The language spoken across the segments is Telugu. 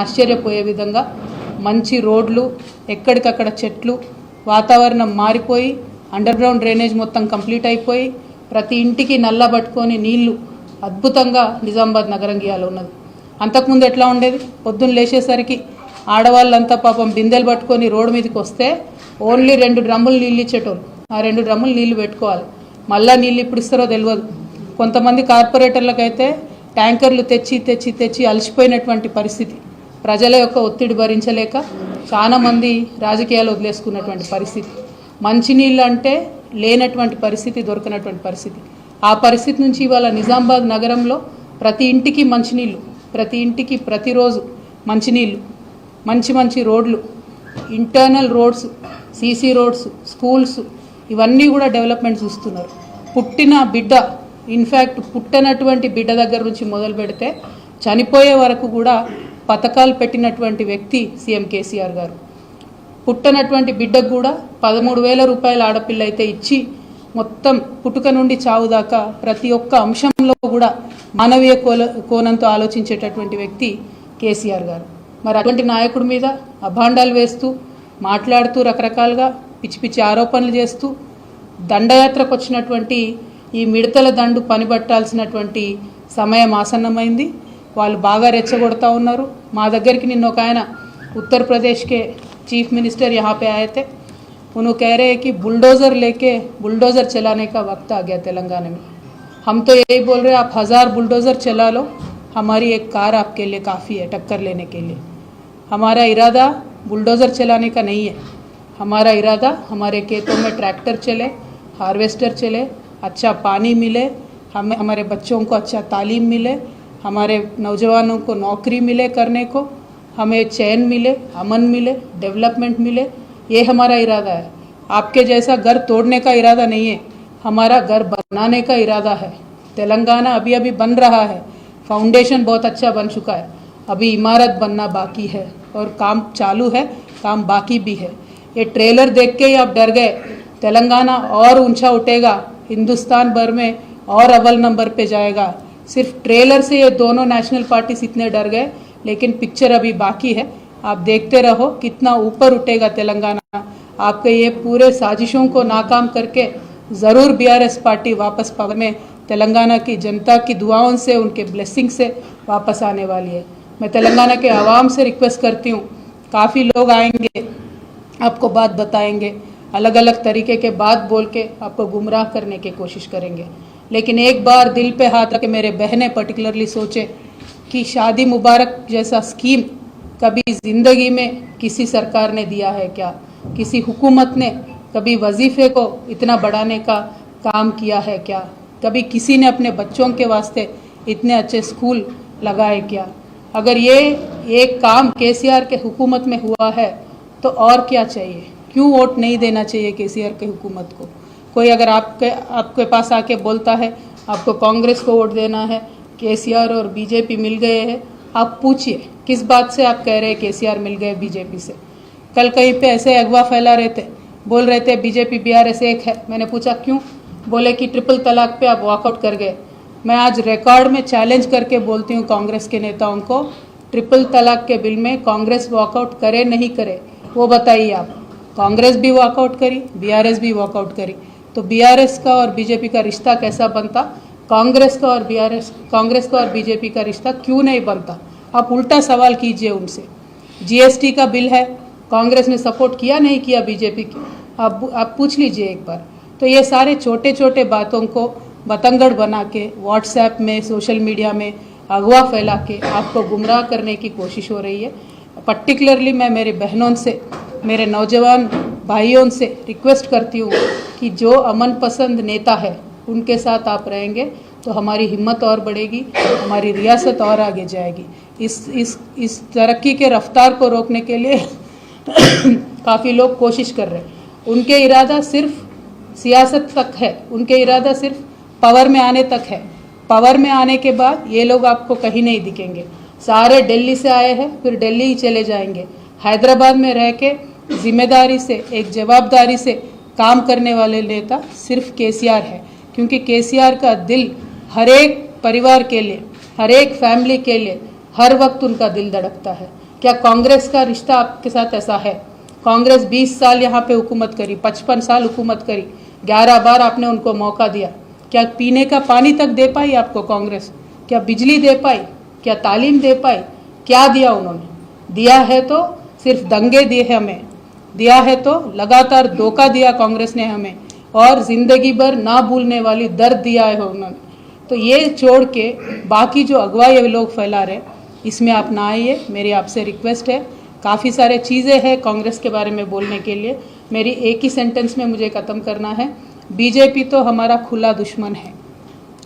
ఆశ్చర్యపోయే విధంగా మంచి రోడ్లు ఎక్కడికక్కడ చెట్లు వాతావరణం మారిపోయి అండర్ గ్రౌండ్ డ్రైనేజ్ మొత్తం కంప్లీట్ అయిపోయి ప్రతి ఇంటికి నల్ల పట్టుకొని నీళ్ళు అద్భుతంగా నిజామాబాద్ నగరం గీయాలో ఉన్నది. అంతకుముందు ఎట్లా ఉండేది? పొద్దున్న లేచేసరికి ఆడవాళ్ళంతా పాపం బిందెలు పట్టుకొని రోడ్డు మీదకి వస్తే ఓన్లీ రెండు డ్రమ్ములు నీళ్ళు ఇచ్చేటోళ్ళు. ఆ రెండు డ్రమ్ములు నీళ్ళు పెట్టుకోవాలి. మళ్ళా నీళ్ళు ఇప్పుడు ఇస్తారో తెలియదు కొంతమంది కార్పొరేటర్లకైతే ట్యాంకర్లు తెచ్చి తెచ్చి తెచ్చి అలసిపోయినటువంటి పరిస్థితి. ప్రజల యొక్క ఒత్తిడి భరించలేక చాలామంది రాజకీయాలు వదిలేసుకున్నటువంటి పరిస్థితి. మంచినీళ్ళు అంటే లేనటువంటి పరిస్థితి దొరకనటువంటి పరిస్థితి. ఆ పరిస్థితి నుంచి ఇవాళ నిజామాబాద్ నగరంలో ప్రతి ఇంటికి మంచినీళ్ళు ప్రతి ఇంటికి ప్రతిరోజు మంచినీళ్ళు మంచి మంచి రోడ్లు internal roads CC roads schools ఇవన్నీ కూడా డెవలప్మెంట్ చూస్తున్నారు. పుట్టిన బిడ్డ ఇన్ఫ్యాక్ట్ పుట్టనటువంటి బిడ్డ దగ్గర నుంచి మొదలు పెడితే చనిపోయే వరకు కూడా పథకాలు పెట్టినటువంటి వ్యక్తి సీఎం కేసీఆర్ గారు. పుట్టనటువంటి బిడ్డకు కూడా పదమూడు వేల రూపాయల ఆడపిల్ల అయితే ఇచ్చి మొత్తం పుట్టుక నుండి చావు దాకా ప్రతి ఒక్క అంశంలో కూడా మానవీయ కోల కోణంతో ఆలోచించేటటువంటి వ్యక్తి కేసీఆర్ గారు. మరి అటువంటి నాయకుడి మీద అభాండాలు వేస్తూ మాట్లాడుతూ రకరకాలుగా పిచ్చి పిచ్చి ఆరోపణలు చేస్తూ దండయాత్రకు వచ్చినటువంటి ఈ మిడతల దండు పనిబట్టాల్సినటువంటి సమయం ఆసన్నమైంది. వాళ్ళు బాగా రెచ్చగొడతా ఉన్నారు మా దగ్గరికి నిన్న ఒక ఆయన ఉత్తరప్రదేశ్కే चीफ मिनिस्टर यहाँ पे आए थे उन्होंने कह रहे हैं कि बुलडोज़र लेके बुलडोज़र चलाने का वक्त आ गया तेलंगाना में हम तो यही बोल रहे हैं आप हज़ार बुलडोज़र चला लो हमारी एक कार आपके लिए काफ़ी है टक्कर लेने के लिए हमारा इरादा बुलडोज़र चलाने का नहीं है हमारा इरादा हमारे खेतों में ट्रैक्टर चले हार्वेस्टर चले अच्छा पानी मिले हमें हमारे बच्चों को अच्छा तालीम मिले हमारे नौजवानों को नौकरी मिले करने को, हमें चैन मिले, अमन मिले, डेवलपमेंट मिले, ये हमारा इरादा है। आपके जैसा घर तोड़ने का इरादा नहीं है, हमारा घर बनाने का इरादा है। तेलंगाना अभी अभी बन रहा है, फाउंडेशन बहुत अच्छा बन चुका है। अभी इमारत बनना बाकी है और काम चालू है, काम बाकी भी है। ये ट्रेलर देख के ही आप डर गए, तेलंगाना और ऊँचा उठेगा, हिंदुस्तान भर में और अव्वल नंबर पे जाएगा। सिर्फ़ ट्रेलर से ये दोनों नेशनल पार्टीज़ इतने डर गए, लेकिन पिक्चर अभी बाकी है। आप देखते रहो, कितना ऊपर उठेगा तेलंगाना। आपके ये पूरे साजिशों को नाकाम करके ज़रूर बीआरएस पार्टी वापस पावर में तेलंगाना की जनता की दुआओं से, उनके ब्लेसिंग से वापस आने वाली है। मैं तेलंगाना के आवाम से रिक्वेस्ट करती हूँ, काफ़ी लोग आएँगे, आपको बात बताएँगे अलग अलग तरीके के बात बोल के आपको गुमराह करने की कोशिश करेंगे। लेकिन एक बार दिल पे हाथ रख के मेरे बहनें पर्टिकुलरली सोचे कि शादी मुबारक जैसा स्कीम कभी ज़िंदगी में किसी सरकार ने दिया है क्या? किसी हुकूमत ने कभी वजीफ़े को इतना बढ़ाने का काम किया है क्या? कभी किसी ने अपने बच्चों के वास्ते इतने अच्छे स्कूल लगाए क्या? अगर ये एक काम केसीआर के हुकूमत में हुआ है तो और क्या चाहिए? क्यों वोट नहीं देना चाहिए केसीआर के हुकूमत को? कोई अगर आपके आपके पास आके बोलता है, आपको कांग्रेस को वोट देना है, केसीआर और बीजेपी मिल गए हैं, आप पूछिए, किस बात से आप कह रहे हैं केसीआर मिल गए बीजेपी से? कल कहीं पे ऐसे अगवा फैला रहे थे, बोल रहे थे बीजेपी बी बीआरएस एक है। मैंने पूछा, क्यों? बोले कि ट्रिपल तलाक पे आप वॉकआउट कर गए। मैं आज रिकॉर्ड में चैलेंज करके बोलती हूँ कांग्रेस के नेताओं को, ट्रिपल तलाक के बिल में कांग्रेस वॉकआउट करे, नहीं करे। वो बताइए आप। कांग्रेस भी वॉकआउट करी, बीआरएस भी वॉकआउट करी। तो बीआरएस का और बीजेपी का रिश्ता कैसा बनता? कांग्रेस का और बीआरएस कांग्रेस का और बीजेपी का रिश्ता क्यों नहीं बनता? आप उल्टा सवाल कीजिए उनसे। जीएसटी का बिल है, कांग्रेस ने सपोर्ट किया नहीं किया बीजेपी की? आप आप पूछ लीजिए एक बार। तो ये सारे छोटे छोटे बातों को बतंगड़ बना के व्हाट्सएप में सोशल मीडिया में अगवा फैला के आपको गुमराह करने की कोशिश हो रही है। पर्टिकुलरली मैं मेरी बहनों से, मेरे नौजवान भाइयों से रिक्वेस्ट करती हूँ कि जो अमन पसंद नेता है, उनके साथ आप रहेंगे तो हमारी हिम्मत और बढ़ेगी, हमारी रियासत और आगे जाएगी। इस इस इस तरक्की के रफ्तार को रोकने के लिए काफ़ी लोग कोशिश कर रहे हैं। उनके इरादा सिर्फ़ सियासत तक है, उनके इरादा सिर्फ़ पावर में आने तक है। पावर में आने के बाद ये लोग आपको कहीं नहीं दिखेंगे। सारे दिल्ली से आए हैं, फिर दिल्ली ही चले जाएँगे। हैदराबाद में रह के ज़िम्मेदारी से, एक जवाबदारी से काम करने वाले नेता सिर्फ़ केसीआर है, क्योंकि केसीआर का दिल हर एक परिवार के लिए, हर एक फैमिली के लिए, हर वक्त उनका दिल धड़कता है। क्या कांग्रेस का रिश्ता आपके साथ ऐसा है? कांग्रेस 20 साल यहाँ पे हुकूमत करी 55 साल हुकूमत करी 11 बार आपने उनको मौका दिया। क्या पीने का पानी तक दे पाई आपको कांग्रेस? क्या बिजली दे पाई? क्या तालीम दे पाई? क्या दिया उन्होंने? दिया है तो सिर्फ़ दंगे दिए हैं हमें। दिया है तो लगातार धोखा दिया कांग्रेस ने हमें और ज़िंदगी भर ना भूलने वाली दर्द दिया है उन्होंने। तो ये छोड़ के बाकी जो अगवा ये लोग फैला रहे इसमें आप ना आइए, मेरी आपसे रिक्वेस्ट है, काफ़ी सारे चीज़ें हैं कांग्रेस के बारे में बोलने के लिए। मेरी एक ही सेंटेंस में मुझे ख़त्म करना है, बीजेपी तो हमारा खुला दुश्मन है,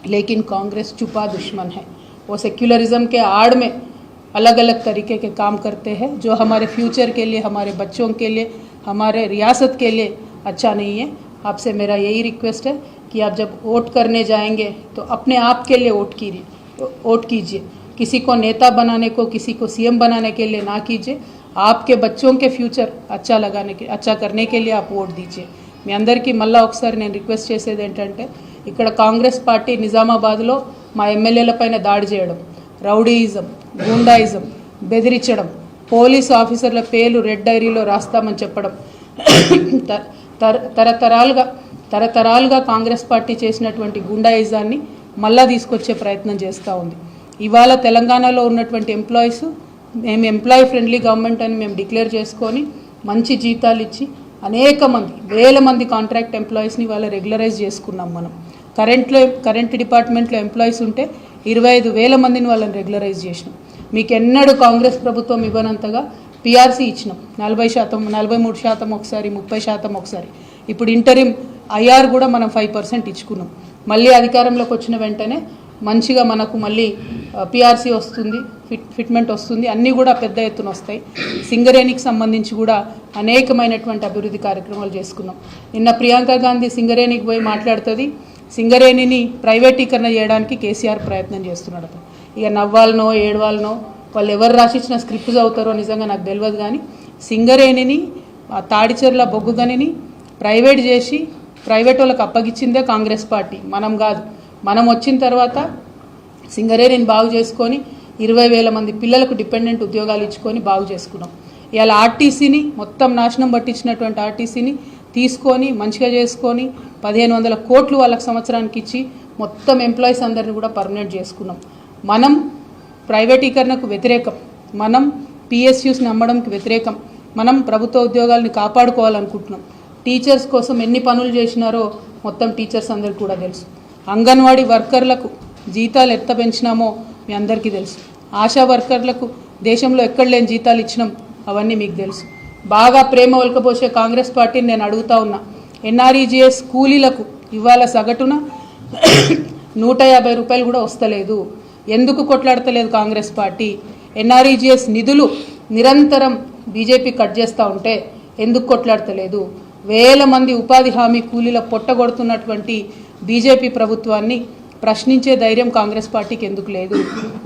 लेकिन कांग्रेस छुपा दुश्मन है। वो सेक्युलरिज्म के आड़ में अलग अलग तरीके के काम करते हैं, जो हमारे फ्यूचर के लिए, हमारे बच्चों के लिए, हमारे रियासत के लिए अच्छा नहीं है। आपसे मेरा यही रिक्वेस्ट है कि आप जब वोट करने जाएँगे तो अपने आप के लिए वोट कीजिए वोट कीजिए। किसी को नेता बनाने को, किसी को सीएम बनाने के लिए ना कीजिए। आपके बच्चों के फ्यूचर अच्छा लगाने के अच्छा करने के लिए आप वोट दीजिए। मैं अंदर की मल्ला నేను ने रिक्वेस्ट ఏంటంటే, ఇక్కడ కాంగ్రెస్ పార్టీ నిజామాబాద్లో మా ఎమ్మెల్యేల పైన రౌడీయిజం గూండాయిజం బెదిరించడం పోలీసు ఆఫీసర్ల పేర్లు రెడ్ డైరీలో రాస్తామని చెప్పడం. త- తర తరతరాలుగా తరతరాలుగా కాంగ్రెస్ పార్టీ చేసినటువంటి గుండాయిజాన్ని మళ్ళా తీసుకొచ్చే ప్రయత్నం చేస్తూ ఉంది. ఇవాళ తెలంగాణలో ఉన్నటువంటి ఎంప్లాయీస్ మేము ఎంప్లాయీ ఫ్రెండ్లీ గవర్నమెంట్ అని మేము డిక్లేర్ చేసుకొని మంచి జీతాలు ఇచ్చి అనేక మంది వేల మంది కాంట్రాక్ట్ ఎంప్లాయీస్ని ఇవాళ రెగ్యులరైజ్ చేసుకున్నాం మనం. కరెంట్లో కరెంట్ డిపార్ట్మెంట్లో ఎంప్లాయీస్ ఉంటే ఇరవై ఐదు వేల మందిని వాళ్ళని రెగ్యులరైజ్ చేసినాం. మీకు ఎన్నడూ కాంగ్రెస్ ప్రభుత్వం ఇవ్వనంతగా పిఆర్సీ ఇచ్చినాం. నలభై శాతం నలభై మూడు శాతం ఒకసారి ముప్పై శాతం ఒకసారి. ఇప్పుడు ఇంటరిమ్ ఐఆర్ కూడా మనం ఫైవ్ పర్సెంట్ ఇచ్చుకున్నాం. మళ్ళీ అధికారంలోకి వచ్చిన వెంటనే మంచిగా మనకు మళ్ళీ పిఆర్సీ వస్తుంది ఫిట్ ఫిట్మెంట్ వస్తుంది అన్నీ కూడా పెద్ద ఎత్తున వస్తాయి. సింగరేణికి సంబంధించి కూడా అనేకమైనటువంటి అభివృద్ధి కార్యక్రమాలు చేసుకున్నాం. నిన్న ప్రియాంక గాంధీ సింగరేణికి పోయి మాట్లాడుతుంది. సింగరేణిని ప్రైవేటీకరణ చేయడానికి కేసీఆర్ ప్రయత్నం చేస్తున్నాడు ఇక నవ్వాలనో ఏడవాలనో వాళ్ళు ఎవరు రాసిచ్చిన స్క్రిప్ట్ చదువుతారో నిజంగా నాకు తెలియదు కానీ సింగరేణిని ఆ తాడిచెర్ల బొగ్గు గనిని ప్రైవేట్ చేసి ప్రైవేట్ వాళ్ళకి అప్పగిచ్చిందే కాంగ్రెస్ పార్టీ. మనం కాదు. మనం వచ్చిన తర్వాత సింగరేణిని బాగు చేసుకొని ఇరవై వేల మంది పిల్లలకు డిపెండెంట్ ఉద్యోగాలు ఇచ్చుకొని బాగు చేసుకున్నాం. ఇవాళ ఆర్టీసీని మొత్తం నాశనం పట్టించినటువంటి ఆర్టీసీని తీసుకొని మంచిగా చేసుకొని పదిహేను వందల కోట్లు వాళ్ళకి సంవత్సరానికి ఇచ్చి మొత్తం ఎంప్లాయీస్ అందరిని కూడా పర్మనెంట్ చేసుకున్నాం. మనం ప్రైవేటీకరణకు వ్యతిరేకం. మనం పిఎస్యూస్ నమ్మడానికి వ్యతిరేకం. మనం ప్రభుత్వ ఉద్యోగాలను కాపాడుకోవాలనుకుంటున్నాం. టీచర్స్ కోసం ఎన్ని పనులు చేసినారో మొత్తం టీచర్స్ అందరికీ కూడా తెలుసు. అంగన్వాడీ వర్కర్లకు జీతాలు ఎంత పెంచినామో మీ అందరికీ తెలుసు. ఆశా వర్కర్లకు దేశంలో ఎక్కడ లేని జీతాలు ఇచ్చినాం అవన్నీ మీకు తెలుసు. బాగా ప్రేమ ఒలకపోసే కాంగ్రెస్ పార్టీని నేను అడుగుతా ఉన్నా. ఎన్ఆర్ఈజీఎస్ కూలీలకు ఇవాళ సగటున నూట యాభై రూపాయలు కూడా వస్తలేదు. ఎందుకు కొట్లాడతలేదు కాంగ్రెస్ పార్టీ? ఎన్ఆర్ఈజీఎస్ నిధులు నిరంతరం బీజేపీ కట్ చేస్తూ ఉంటే ఎందుకు కొట్లాడతలేదు? వేల మంది ఉపాధి హామీ కూలీల పొట్టగొడుతున్నటువంటి బీజేపీ ప్రభుత్వాన్ని ప్రశ్నించే ధైర్యం కాంగ్రెస్ పార్టీకి ఎందుకు లేదు?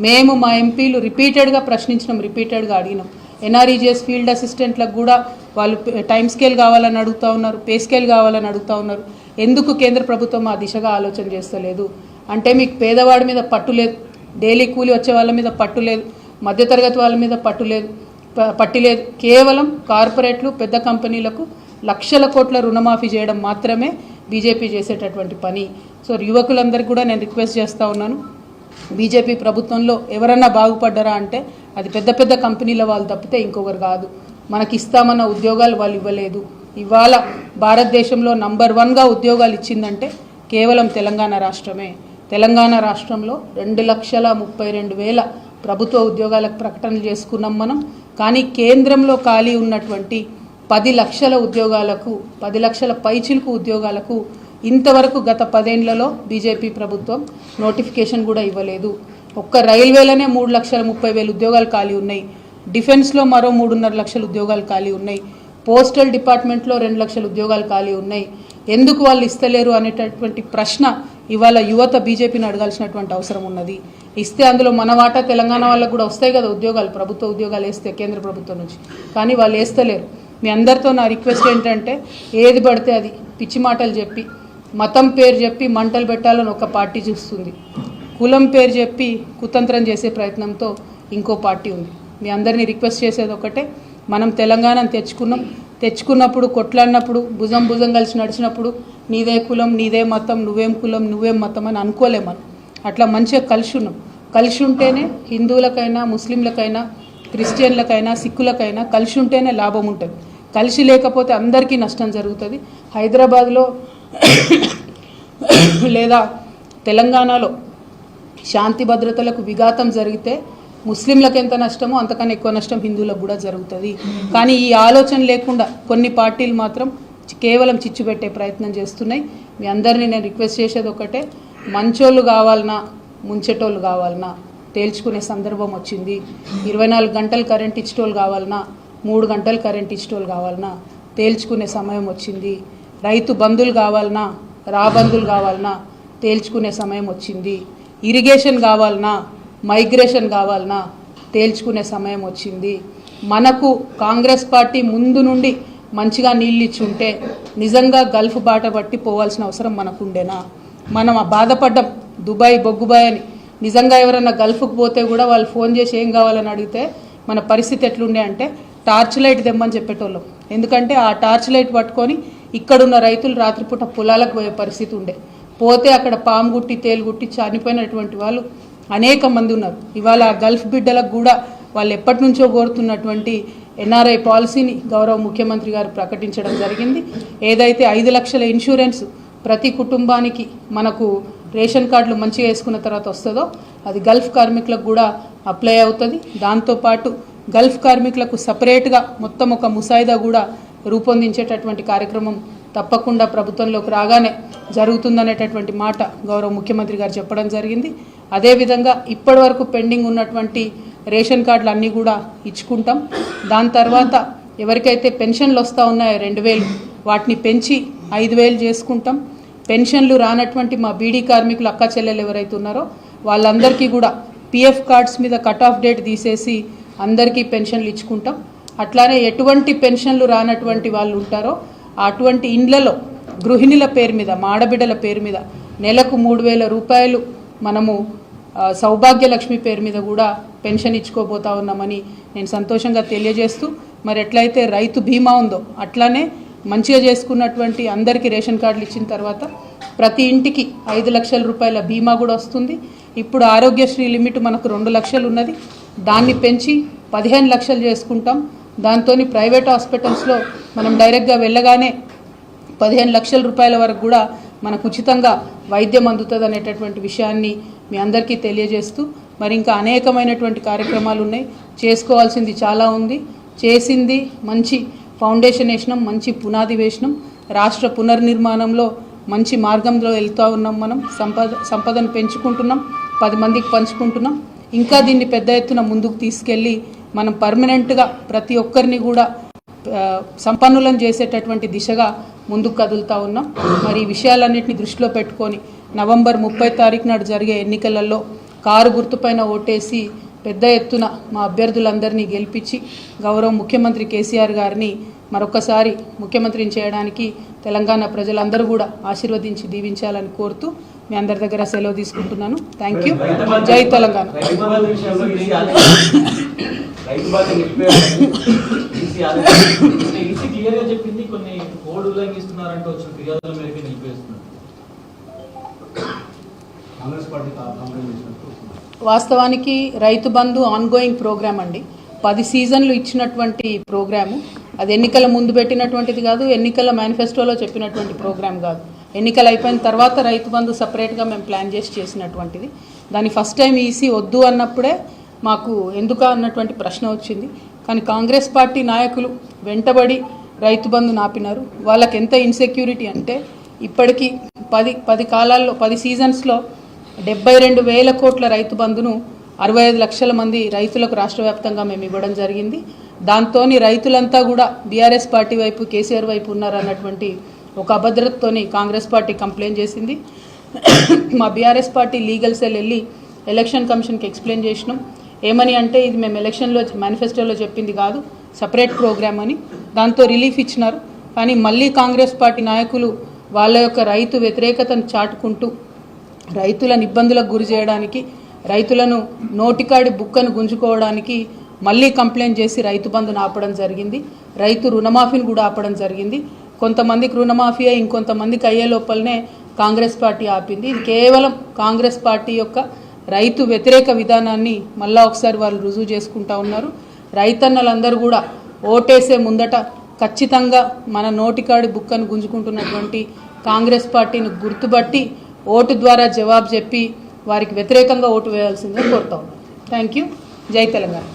మేము మా ఎంపీలు రిపీటెడ్గా ప్రశ్నించినాం రిపీటెడ్గా అడిగినాం. ఎన్ఆర్ఈజిఎస్ ఫీల్డ్ అసిస్టెంట్లకు కూడా వాళ్ళు టైం స్కేల్ కావాలని అడుగుతా ఉన్నారు పే స్కేల్ కావాలని అడుగుతా ఉన్నారు. ఎందుకు కేంద్ర ప్రభుత్వం ఆ దిశగా ఆలోచన చేస్తలేదు? అంటే మీకు పేదవాడి మీద పట్టు లేదు. డైలీ కూలి వచ్చే వాళ్ళ మీద పట్టు లేదు. మధ్యతరగతి వాళ్ళ మీద పట్టు లేదు. పట్టి లేదు. కేవలం కార్పొరేట్లు పెద్ద కంపెనీలకు లక్షల కోట్ల రుణమాఫీ చేయడం మాత్రమే బీజేపీ చేసేటటువంటి పని. సో యువకులందరికీ కూడా నేను రిక్వెస్ట్ చేస్తూ ఉన్నాను. బీజేపీ ప్రభుత్వంలో ఎవరన్నా బాగుపడ్డారా అంటే అది పెద్ద పెద్ద కంపెనీల వాళ్ళు తప్పితే ఇంకొకరు కాదు. మనకి ఇస్తామన్న ఉద్యోగాలు వాళ్ళు ఇవ్వలేదు. ఇవాళ భారతదేశంలో నంబర్ వన్గా ఉద్యోగాలు ఇచ్చిందంటే కేవలం తెలంగాణ రాష్ట్రమే. తెలంగాణ రాష్ట్రంలో రెండు లక్షల ముప్పై రెండు వేల ప్రభుత్వ ఉద్యోగాలకు ప్రకటనలు చేసుకున్నాం మనం. కానీ కేంద్రంలో ఖాళీ ఉన్నటువంటి పది లక్షల ఉద్యోగాలకు పది లక్షల పైచిలుకు ఉద్యోగాలకు ఇంతవరకు గత పదేండ్లలో బీజేపీ ప్రభుత్వం నోటిఫికేషన్ కూడా ఇవ్వలేదు. ఒక్క రైల్వేలోనే మూడు లక్షల ముప్పై వేల ఉద్యోగాలు ఖాళీ ఉన్నాయి. డిఫెన్స్లో మరో మూడున్నర లక్షల ఉద్యోగాలు ఖాళీ ఉన్నాయి. పోస్టల్ డిపార్ట్మెంట్లో రెండు లక్షల ఉద్యోగాలు ఖాళీ ఉన్నాయి. ఎందుకు వాళ్ళు ఇస్తలేరు అనేటటువంటి ప్రశ్న ఇవాళ యువత బీజేపీని అడగాల్సినటువంటి అవసరం ఉన్నది. ఇస్తే అందులో మన వాటా తెలంగాణ వాళ్ళకు కూడా వస్తాయి కదా ఉద్యోగాలు ప్రభుత్వ ఉద్యోగాలు వేస్తే కేంద్ర ప్రభుత్వం నుంచి. కానీ వాళ్ళు వేస్తలేరు. మీ అందరితో నా రిక్వెస్ట్ ఏంటంటే ఏది పడితే అది పిచ్చి మాటలు చెప్పి మతం పేరు చెప్పి మంటలు పెట్టాలని ఒక పార్టీ చూస్తుంది. కులం పేరు చెప్పి కుతంత్రం చేసే ప్రయత్నంతో ఇంకో పార్టీ ఉంది. మీ అందరినీ రిక్వెస్ట్ చేసేది ఒకటే మనం తెలంగాణను తెచ్చుకున్నాం. తెచ్చుకున్నప్పుడు కొట్లాడినప్పుడు భుజం భుజం కలిసి నడిచినప్పుడు నీదే కులం నీదే మతం నువ్వేం కులం నువ్వేం మతం అని అనుకోలేం మనం. అట్లా మంచిగా కలిసి ఉన్నాం. కలిసి ఉంటేనే హిందువులకైనా ముస్లింలకైనా క్రిస్టియన్లకైనా సిక్కులకైనా కలిసి ఉంటేనే లాభం ఉంటుంది. కలిసి లేకపోతే అందరికీ నష్టం జరుగుతుంది. హైదరాబాద్లో లేదా తెలంగాణలో శాంతి భద్రతలకు విఘాతం జరిగితే ముస్లింలకు ఎంత నష్టమో అంతకన్నా ఎక్కువ నష్టం హిందువులకు కూడా జరుగుతుంది. కానీ ఈ ఆలోచన లేకుండా కొన్ని పార్టీలు మాత్రం కేవలం చిచ్చు పెట్టే ప్రయత్నం చేస్తున్నాయి. మీ అందరినీ నేను రిక్వెస్ట్ చేసేది ఒకటే మంచోళ్ళు కావాలన్నా ముంచెటోళ్ళు కావాలన్నా తేల్చుకునే సందర్భం వచ్చింది. ఇరవై నాలుగు గంటలు కరెంట్ ఇచ్చేటోళ్ళు కావాలన్నా మూడు గంటలు కరెంట్ ఇచ్చేటోళ్ళు కావాలన్నా తేల్చుకునే సమయం వచ్చింది. రైతు బంధులు కావాలన్నా రాబంధులు కావాలన్నా తేల్చుకునే సమయం వచ్చింది. ఇరిగేషన్ కావాలన్నా మైగ్రేషన్ కావాలన్నా తేల్చుకునే సమయం వచ్చింది. మనకు కాంగ్రెస్ పార్టీ ముందు నుండి మంచిగా నీళ్ళు ఇచ్చి ఉంటే నిజంగా గల్ఫ్ బాట పట్టి పోవాల్సిన అవసరం మనకుండేనా? మనం ఆ బాధపడ్డం దుబాయ్ బొగ్గుబాయ్ అని నిజంగా ఎవరైనా గల్ఫ్కి పోతే కూడా వాళ్ళు ఫోన్ చేసి ఏం కావాలని అడిగితే మన పరిస్థితి ఎట్లుండే అంటే టార్చ్ లైట్ తెమ్మని చెప్పేటోళ్ళం. ఎందుకంటే ఆ టార్చ్ లైట్ పట్టుకొని ఇక్కడున్న రైతులు రాత్రిపూట పొలాలకు పోయే పరిస్థితి ఉండే. పోతే అక్కడ పాము గుట్టి తేలు గుట్టి చనిపోయినటువంటి వాళ్ళు అనేక మంది ఉన్నారు. ఇవాళ గల్ఫ్ బిడ్డలకు కూడా వాళ్ళు ఎప్పటి నుంచో కోరుతున్నటువంటి ఎన్ఆర్ఐ పాలసీని గౌరవ ముఖ్యమంత్రి గారు ప్రకటించడం జరిగింది. ఏదైతే ఐదు లక్షల ఇన్సూరెన్స్ ప్రతి కుటుంబానికి మనకు రేషన్ కార్డులు మంచిగా వేసుకున్న తర్వాత వస్తుందో అది గల్ఫ్ కార్మికులకు కూడా అప్లై అవుతుంది. దాంతోపాటు గల్ఫ్ కార్మికులకు సపరేట్గా మొత్తం ఒక ముసాయిదా కూడా రూపొందించేటటువంటి కార్యక్రమం తప్పకుండా ప్రభుత్వంలోకి రాగానే జరుగుతుందనేటటువంటి మాట గౌరవ ముఖ్యమంత్రి గారు చెప్పడం జరిగింది. అదేవిధంగా ఇప్పటి వరకు పెండింగ్ ఉన్నటువంటి రేషన్ కార్డులు అన్నీ కూడా ఇచ్చుకుంటాం. దాని తర్వాత ఎవరికైతే పెన్షన్లు వస్తూ ఉన్నాయో రెండు వేలు వాటిని పెంచి ఐదు వేలు చేసుకుంటాం. పెన్షన్లు రానటువంటి మా బీడీ కార్మికులు అక్క చెల్లెలు ఎవరైతే ఉన్నారో వాళ్ళందరికీ కూడా పిఎఫ్ కార్డ్స్ మీద కట్ ఆఫ్ డేట్ తీసేసి అందరికీ పెన్షన్లు ఇచ్చుకుంటాం. అట్లానే ఎటువంటి పెన్షన్లు రానటువంటి వాళ్ళు ఉంటారో అటువంటి ఇండ్లలో గృహిణుల పేరు మీద మాడబిడ్డల పేరు మీద నెలకు మూడు వేల రూపాయలు మనము సౌభాగ్యలక్ష్మి పేరు మీద కూడా పెన్షన్ ఇచ్చుకోబోతా ఉన్నామని నేను సంతోషంగా తెలియజేస్తూ మరి ఎట్లయితే రైతు బీమా ఉందో అట్లానే మంచిగా చేసుకున్నటువంటి అందరికీ రేషన్ కార్డులు ఇచ్చిన తర్వాత ప్రతి ఇంటికి ఐదు లక్షల రూపాయల బీమా కూడా వస్తుంది. ఇప్పుడు ఆరోగ్యశ్రీ లిమిట్ మనకు రెండు లక్షలు ఉన్నది. దాన్ని పెంచి పదిహేను లక్షలు చేసుకుంటాం. దాంతో ప్రైవేట్ హాస్పిటల్స్లో మనం డైరెక్ట్గా వెళ్ళగానే పదిహేను లక్షల రూపాయల వరకు కూడా మనకు ఉచితంగా వైద్యం అందుతుంది అనేటటువంటి విషయాన్ని మీ అందరికీ తెలియజేస్తూ మరి ఇంకా అనేకమైనటువంటి కార్యక్రమాలు ఉన్నాయి. చేసుకోవాల్సింది చాలా ఉంది. చేసింది మంచి ఫౌండేషన్ వేసినాం మంచి పునాది వేసినాం రాష్ట్ర పునర్నిర్మాణంలో మంచి మార్గంలో వెళ్తూ ఉన్నాం మనం. సంపద సంపదను పెంచుకుంటున్నాం. పది మందికి పంచుకుంటున్నాం. ఇంకా దీన్ని పెద్ద ఎత్తున ముందుకు తీసుకెళ్ళి మనం పర్మనెంట్గా ప్రతి ఒక్కరిని కూడా సంపన్నులను చేసేటటువంటి దిశగా ముందుకు కదులుతా ఉన్నాం. మరి ఈ విషయాలన్నింటినీ దృష్టిలో పెట్టుకొని నవంబర్ ముప్పై తారీఖు నాడు జరిగే ఎన్నికలలో కారు గుర్తుపైన ఓటేసి పెద్ద ఎత్తున మా అభ్యర్థులందరినీ గెలిపించి గౌరవ ముఖ్యమంత్రి కేసీఆర్ గారిని మరొకసారి ముఖ్యమంత్రిని చేయడానికి తెలంగాణ ప్రజలందరూ కూడా ఆశీర్వదించి దీవించాలని కోరుతూ మీ అందరి దగ్గర సెలవు తీసుకుంటున్నాను. థ్యాంక్ యూ జై తెలంగాణ. వాస్తవానికి రైతు బంధు ఆన్గోయింగ్ ప్రోగ్రామ్ అండి. పది సీజన్లు ఇచ్చినటువంటి ప్రోగ్రాము. అది ఎన్నికల ముందు పెట్టినటువంటిది కాదు ఎన్నికల మేనిఫెస్టోలో చెప్పినటువంటి ప్రోగ్రామ్ కాదు. ఎన్నికలు అయిపోయిన తర్వాత రైతు బంధు సపరేట్గా మేము ప్లాన్ చేసి చేసినటువంటిది. దాని ఫస్ట్ టైం ఈసీ వద్దు అన్నప్పుడే మాకు ఎందుక అన్నటువంటి ప్రశ్న వచ్చింది. కానీ కాంగ్రెస్ పార్టీ నాయకులు వెంటబడి రైతు బంధు నాపినారు. వాళ్ళకి ఎంత ఇన్సెక్యూరిటీ అంటే ఇప్పటికీ పది పది కాలాల్లో పది సీజన్స్లో డెబ్బై రెండు వేల కోట్ల రైతు బంధును అరవై ఐదు లక్షల మంది రైతులకు రాష్ట్ర వ్యాప్తంగా మేము ఇవ్వడం జరిగింది. దాంతో రైతులంతా కూడా బీఆర్ఎస్ పార్టీ వైపు కేసీఆర్ వైపు ఉన్నారన్నటువంటి ఒక అభద్రతతోని కాంగ్రెస్ పార్టీ కంప్లైంట్ చేసింది. మా బీఆర్ఎస్ పార్టీ లీగల్ సెల్ వెళ్ళి ఎలక్షన్ కమిషన్కి ఎక్స్ప్లెయిన్ చేసినాం. ఏమని అంటే ఇది మేము ఎలక్షన్లో మేనిఫెస్టోలో చెప్పింది కాదు సపరేట్ ప్రోగ్రామ్ అని. దాంతో రిలీఫ్ ఇచ్చినారు. కానీ మళ్ళీ కాంగ్రెస్ పార్టీ నాయకులు వాళ్ళ యొక్క రైతు వ్యతిరేకతను చాటుకుంటూ రైతులను ఇబ్బందులకు గురి చేయడానికి రైతులను నోటికాడి బుక్కను గుంజుకోవడానికి మళ్ళీ కంప్లైంట్ చేసి రైతు బంధును ఆపడం జరిగింది. రైతు రుణమాఫీని కూడా ఆపడం జరిగింది. కొంతమందికి రుణమాఫీ అయి ఇంకొంతమందికి అయ్యే లోపలనే కాంగ్రెస్ పార్టీ ఆపింది. ఇది కేవలం కాంగ్రెస్ పార్టీ యొక్క రైతు వ్యతిరేక విధానాన్ని మళ్ళా ఒకసారి వాళ్ళు రుజువు చేసుకుంటా ఉన్నారు. రైతన్నలందరూ కూడా ఓటేసే ముందట ఖచ్చితంగా మన నోటికాడి బుక్కను గుంజుకుంటున్నటువంటి కాంగ్రెస్ పార్టీని గుర్తుపట్టి ఓటు ద్వారా జవాబు చెప్పి వారికి వ్యతిరేకంగా ఓటు వేయాల్సిందిగా కోరుతా ఉన్నాను థ్యాంక్ యూ జై తెలంగాణ.